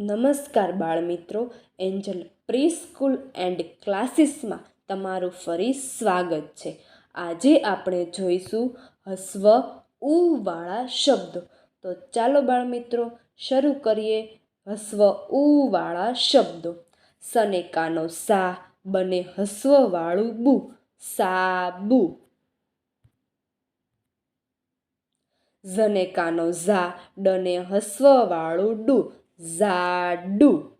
નમસ્કાર બાળમિત્રો, Angel pre school and ક્લાસીસમાં તમારું ફરી સ્વાગત છે. આજે આપણે જોઈશું હસ્વ ઉવાળા શબ્દો. તો ચાલો બાળમિત્રો, શરૂ કરીએ હસ્વ ઉવાળા શબ્દો. સનેકાનો સા બને હસ્વવાળું બુ. સાબુ. ઝનેકાનો ઝા ડને હસ્વવાળું ડુ. ઝાડુ.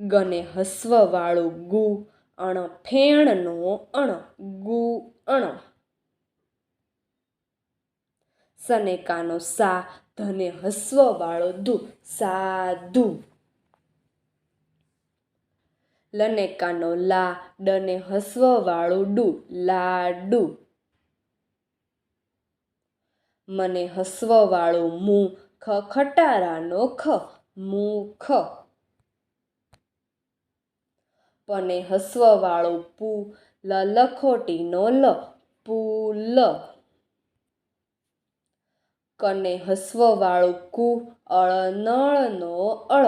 ગને હસ્વવાળું ગુ અણ ફેણનો અણ ગુ અણ. સનેકાનો સા ધને હસ્વવાળો દુ સાધુ લનેકાનો લા ડને હસ્વવાળું ડુ લાડુ. મને હસવવાળું મું ખ, ખટારાનો ખ, મુખ. પને હસવવાળું પુ, લ, લખોટીનો લ, પુલ. કને હસવવાળું કુ, અળ, નળનો અળ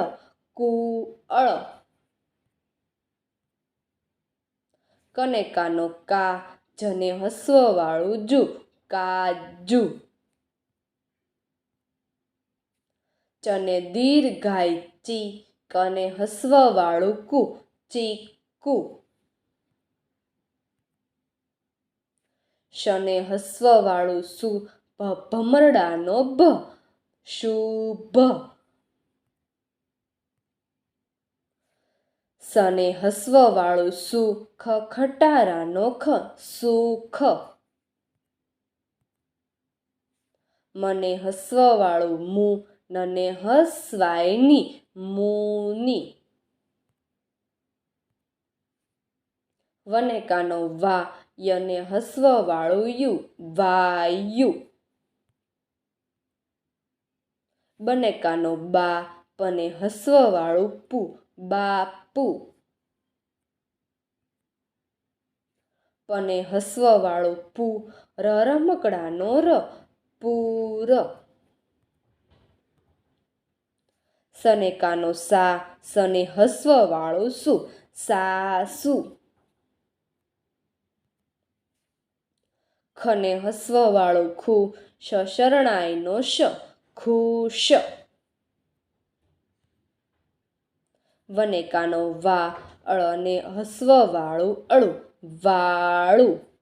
કને કનેકાનો કા, જને હસવવાળું જુ, કાજુ. ચને દીર્ઘાય ચી કને હસવવાળું કુ, ચીકુ શને હસવવાળું સુ ભમરડાનો ભ શુભ સને હસવવાળું સુ, ખ, ખટારાનો ખ સુખ મને હસવવાળું મું નને હસવાયની મુની. વનેકાનો વા યને હસવવાળું યુ વાયુ. બનેકાનો બા પને હસવવાળું પુ, બાપુ. પને હસવવાળું પુ રમકડાનો ર, પૂર. સનેકાનો સા, સને હસવવાળું સુ સાસુ ખને હસવવાળું ખુ, શ શરણાઈનો શ ખુશ વનેકાનો વા, અળને હસવવાળું અળું, વાળું.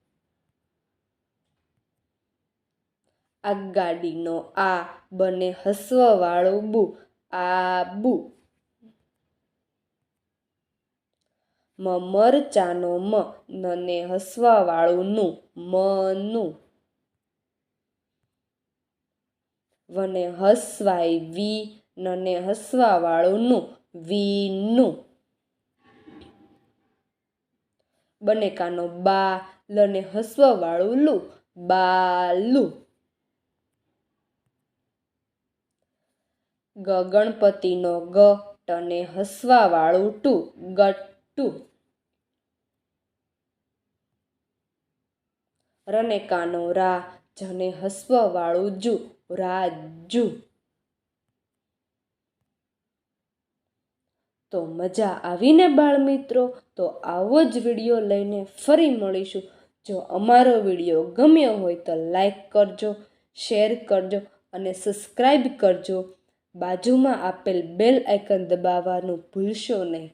આગાડીનો આ, બને હસવવાળું બુ આબુ. મ મરચાનો મ, નને હસવાવાળુંનું, મનું. વને હસવાય વી, નને હસવાવાળુંનું, વીનું. બનેકાનો બા, લને હસવાવાળું લુ બાલુ. ગ ગણપતિનો ગ, ટને હસવાવાળું ટુ ગટ્ટુ રનેકાનો રા, જને હસવાવાળું જુ, રાજુ. તો મજા આવીને બાળમિત્રો, તો આવો જ વીડિયો લઈને ફરી મળીશું. જો અમારો વીડિયો ગમ્યો હોય તો લાઈક કરજો, શેર કરજો અને સબસ્ક્રાઈબ કરજો. બાજુમાં આપેલ બેલ આઇકન દબાવવાનું ભૂલશો નહીં.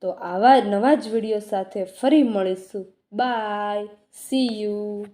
તો આવા નવા જ વીડિયો સાથે ફરી મળીશું. બાય. C you